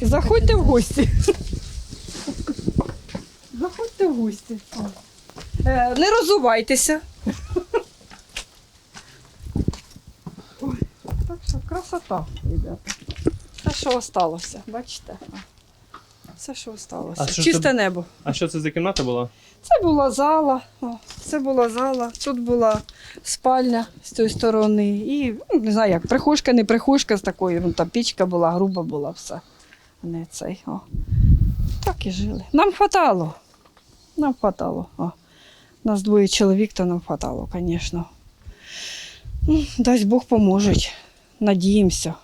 Заходьте в гості. Заходьте в гості. Е, Не розувайтеся. Ой, так що красота, ребята. Все, що осталося, бачите? Все, що осталося. А що Чисте це- небо. А що це за кімната була? Це була зала, о, це була зала, тут була спальня з тої сторони. І ну, не знаю як, прихожка, не прихожка з такої, ну там пічка була, груба була все. Не цей. О. Так і жили. Нам хватало. Нам хватало. О. Нас двоє чоловік, то нам хватало, звісно. Ну, дасть Бог поможуть. Надіємося.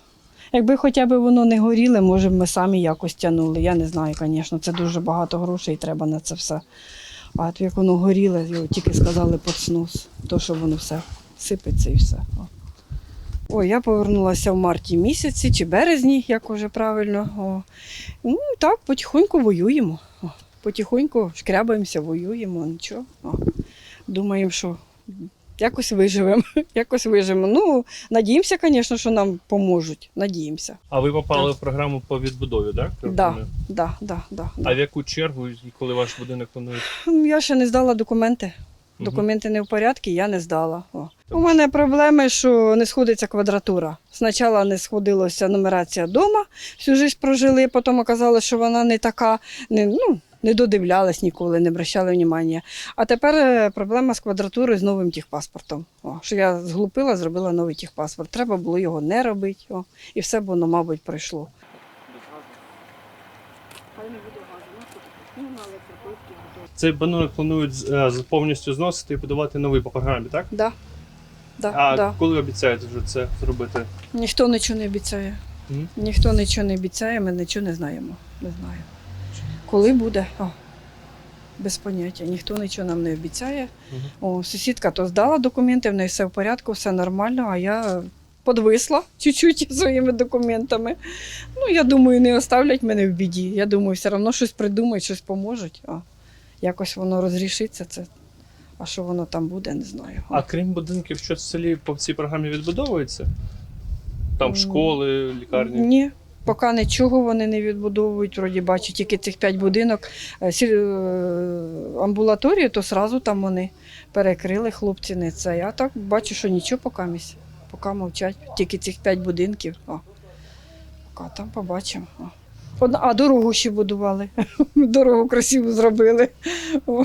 Якби хоча б воно не горіло, може б ми самі якось тягнули. Я не знаю, звісно, це дуже багато грошей треба на це все. А от як воно горіло, його тільки сказали під снус, то що воно все сипеться і все. О. Ой, я повернулася в марті місяці чи березні, як уже правильно. О. Ну так, потихоньку воюємо. О. Потихоньку шкрябаємося, воюємо, нічого. О. Думаємо, що якось виживемо. якось виживемо. Ну, надіємося, звісно, що нам поможуть. Надіємося. А ви попали в програму по відбудові, так? Да, да, да, да, да. А в яку чергу, і коли ваш будинок планують? Я ще не здала документи. Документи не в порядку, я не здала. О. У мене проблеми, що не сходиться квадратура. Спочатку не сходилася нумерація вдома, всю життя прожили, потім оказалось, що вона не така, не, ну, не додивлялась ніколи, не обращали уваги. А тепер е, проблема з квадратурою з новим техпаспортом. О, що я зглупила, зробила новий техпаспорт. Треба було його не робити. О, і все б воно, мабуть, пройшло. Цей будинок планують е, повністю зносити і будувати новий по програмі, так? Да. Да, А да. коли обіцяють вже це зробити? Ніхто нічого не обіцяє. Мгм. Ніхто нічого не обіцяє, ми нічого не знаємо. Не знаю. Коли буде? О, без поняття. Ніхто нічого нам не обіцяє. О, сусідка то здала документи, в неї все в порядку, все нормально, а я подвисла чуть-чуть своїми документами. Ну, я думаю, не оставлять мене в біді. Я думаю, все одно щось придумають, щось поможуть. А якось воно розрішиться. Це. А що воно там буде, не знаю. А крім будинків, що в селі по цій програмі відбудовується? Там школи, лікарні. Ні, поки нічого вони не відбудовують. Вроді бачу, тільки цих п'ять будинок. Е, е, Амбулаторію, то сразу там вони перекрили хлопці не це. Я так бачу, що нічого поки місць. Поки мовчать. Тільки цих п'ять будинків. О. Поки там побачимо. О. А дорогу ще будували. Дорогу красиву зробили. О.